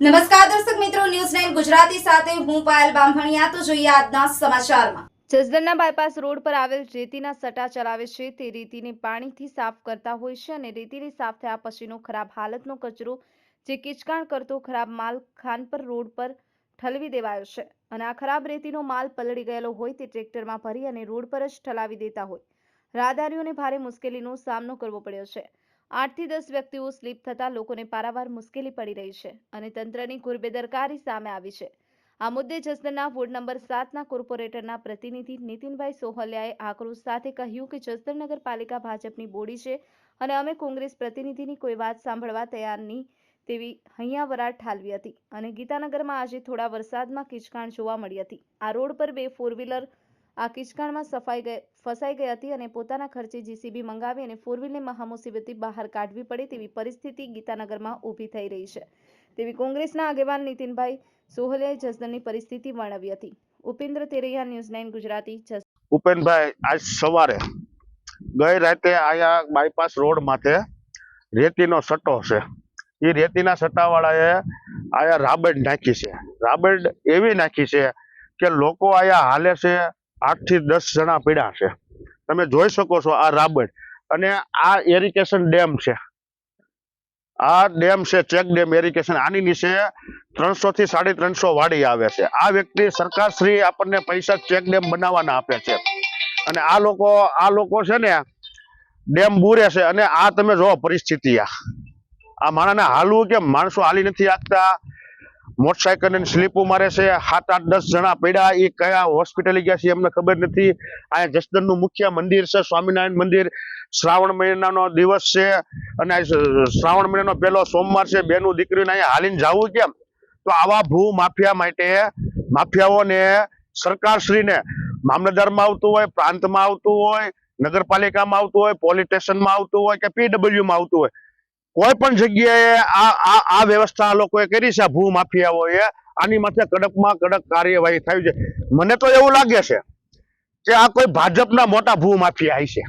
નમસ્કાર દર્શક મિત્રો ન્યૂઝ નાઇન ગુજરાતી સાથે હું પાયલ બામભણિયા. તો જોઈએ આજના સમાચારમાં. જસદણના બાયપાસ રોડ પર આવેલ રેતીના સટા ચલાવે છે. તે રેતીને પાણીથી સાફ કરતા હોય છે અને રેતીને સાફ થયા પછીનો ખરાબ હાલતનો કચરો જે કિચકાણ કરતો ખરાબ માલ ખાનપર રોડ પર ઠલવી દેવાયો છે અને આ ખરાબ રેતીનો માલ પલળી ગયેલો હોય તે ટ્રેક્ટરમાં ભરી અને રોડ પર જ ઠલાવી દેતા હોય. રાહદારીઓને ભારે મુશ્કેલીનો સામનો કરવો પડ્યો છે. આઠથી દસ વ્યક્તિઓ સ્લીપ થતા લોકોને પારાવાર મુશ્કેલી પડી રહી છે અને તંત્રની કુરબેદરકારી સામે આવી છે. આ મુદ્દે જસદણના વોર્ડ નંબર સાતના કોર્પોરેટરના પ્રતિનિધિ નીતિનભાઈ સોહલિયાએ આક્રોશ સાથે કહ્યું કે જસદણ નગરપાલિકા ભાજપની બોડી છે અને અમે કોંગ્રેસ પ્રતિનિધિની કોઈ વાત સાંભળવા તૈયાર નહીં તેવી હૈયાવરા ઠાલવી હતી અને ગીતાનગરમાં આજે થોડા વરસાદમાં કિચકાણ જોવા મળી હતી. આ રોડ પર બે ફોર વ્હીલર આ કિચકાણમાં સફાઈ ફસાઈ ગઈ હતી અને પોતાના ખર્ચે જીસીબી મંગાવી અને ફોર વ્હીલને મહામુસીબતથી બહાર કાઢવી પડે તેવી પરિસ્થિતિ ગીતાનગરમાં ઊભી થઈ રહી છે. તેવી કોંગ્રેસના આગેવાન નીતિનભાઈ સોહલે જસદણની પરિસ્થિતિ વર્ણવી હતી. ઉપેન્દ્ર તેરૈયા, ન્યૂઝ નાઇન, ગુજરાતી ઉપેનભાઈ, આજ સવારે ગઈ રાતે અહીંયા બાયપાસ રોડ માથે રેતીનો સટ્ટો છે એ રેતીના સટ્ટાવાળાએ અહીંયા રાબેડ નાખી છે. રાબેડ એવી નાખી છે કે લોકો અહીંયા હાલે છે આઠથી દસ જણા પીડા છે. તમે જોઈ શકો છો આ રાબડ. અને આ એરિકેશન ડેમ છે. આ ડેમ છે, ચેક ડેમ એરિકેશન. આની નીચે ત્રણસો થી સાડી ત્રણસો વાડી આવે છે. આ વ્યક્તિ સરકારશ્રી આપણને પૈસા ચેક ડેમ બનાવવાના આપે છે. અને આ લોકો આ લોકો છે ને, ડેમ બુરે છે. અને આ તમે જો પરિસ્થિતિ આ. આ માણસને હાલવું કે માણસો હાલી નથી આપતા. મોટરસાયકલ ને સ્લીપો મારે છે. સાત, આઠ, દસ જણા પડ્યા. એ કયા હોસ્પિટલે ગયા છે એમને ખબર નથી. અહીંયા જસદણનું મુખ્ય મંદિર છે, સ્વામિનારાયણ મંદિર. શ્રાવણ મહિનાનો દિવસ છે. અને શ્રાવણ મહિનાનો પહેલો સોમવાર છે. બેનું દીકરીને અહીંયા હાલીને જવું કેમ? તો આવા ભૂ માફિયા માટે માફિયાઓને સરકારશ્રીને મામલતદારમાં આવતું હોય, પ્રાંતમાં આવતું હોય, નગરપાલિકામાં આવતું હોય, પોલીસ સ્ટેશનમાં આવતું હોય કે પીડબ્લ્યુમાં આવતું હોય કોઈ પણ જગ્યાએ આ આ આ વ્યવસ્થા લોકોએ કરી છે ભૂ માફિયાઓએ આની માથે કડકમાં કડક કાર્યવાહી થઈ છે મને તો એવું લાગે છે કે આ કોઈ ભાજપના મોટા ભૂ માફિયા છે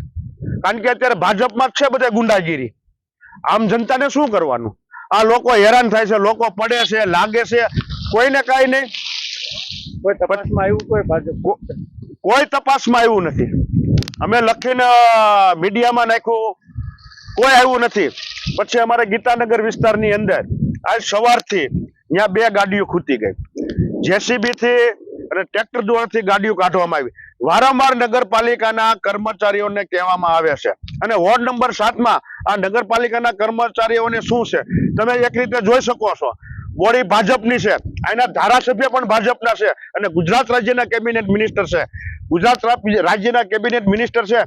કારણ કે અત્યારે ભાજપમાં જ છે બધા ગુંડાગીરી. આમ જનતાને શું કરવાનું? આ લોકો હેરાન થાય છે લોકો પડે છે લાગે છે કોઈને કાંઈ નહીં. કોઈ તપાસમાં આવ્યું કોઈ ભાજપ? કોઈ તપાસમાં આવ્યું નથી. અમે લખીને મીડિયામાં નાખ્યું. કોઈ આવ્યું નથી. પછી અમારે ગીતાનગર વિસ્તારની અંદર આજ સવારથી ત્યાં બે ગાડીઓ ખૂટી ગઈ. જેસીબી થી અને ટ્રેક્ટર દ્વારાથી ગાડીઓ કાઢવામાં આવી. વારંવાર નગરપાલિકાના કર્મચારીઓને કહેવામાં આવે છે. અને વોર્ડ નંબર સાતમાં આ નગરપાલિકાના કર્મચારીઓને શું છે? તમે એક રીતે જોઈ શકો છો. બોડી ભાજપની છે. એના ધારાસભ્ય પણ ભાજપના છે. અને ગુજરાત રાજ્યના કેબિનેટ મિનિસ્ટર છે. ગુજરાત રાજ્યના કેબિનેટ મિનિસ્ટર છે.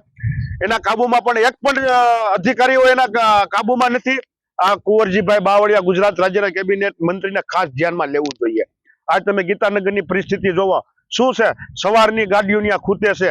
એના કાબુમાં પણ એક પણ અધિકારીઓ એના કાબુમાં નથી. આ કુંવરજીભાઈ બાવળિયા ગુજરાત રાજ્યના કેબિનેટ મંત્રીને ખાસ ધ્યાનમાં લેવું જોઈએ. આજ તમે ગીતાનગરની પરિસ્થિતિ જોવો. શું છે? સવારની ગાડીઓની આ ખૂટે છે.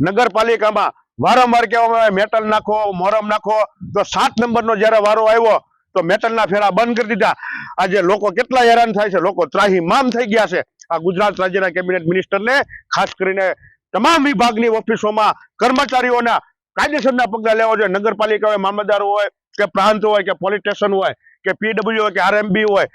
નગરપાલિકામાં વારંવાર કહેવામાં આવે, મેટલ નાખો, મોરમ નાખો. તો સાત નંબરનો જ્યારે વારો આવ્યો, તો મેટલના ફેરા બંધ કરી દીધા. આજે લોકો કેટલા હેરાન થાય છે? લોકો ત્રાહી મામ થઈ ગયા છે. આ ગુજરાત રાજ્યના કેબિનેટ મિનિસ્ટરને ખાસ કરીને તમામ વિભાગની ઓફિસોમાં કર્મચારીઓના કાયદેસરના પગલા લેવા જોઈએ. નગરપાલિકા હોય મામલતદાર હોય કે પ્રાંત હોય કે પોલીસ સ્ટેશન હોય કે પીડબ્લ્યુ હોય કે આરએમબી હોય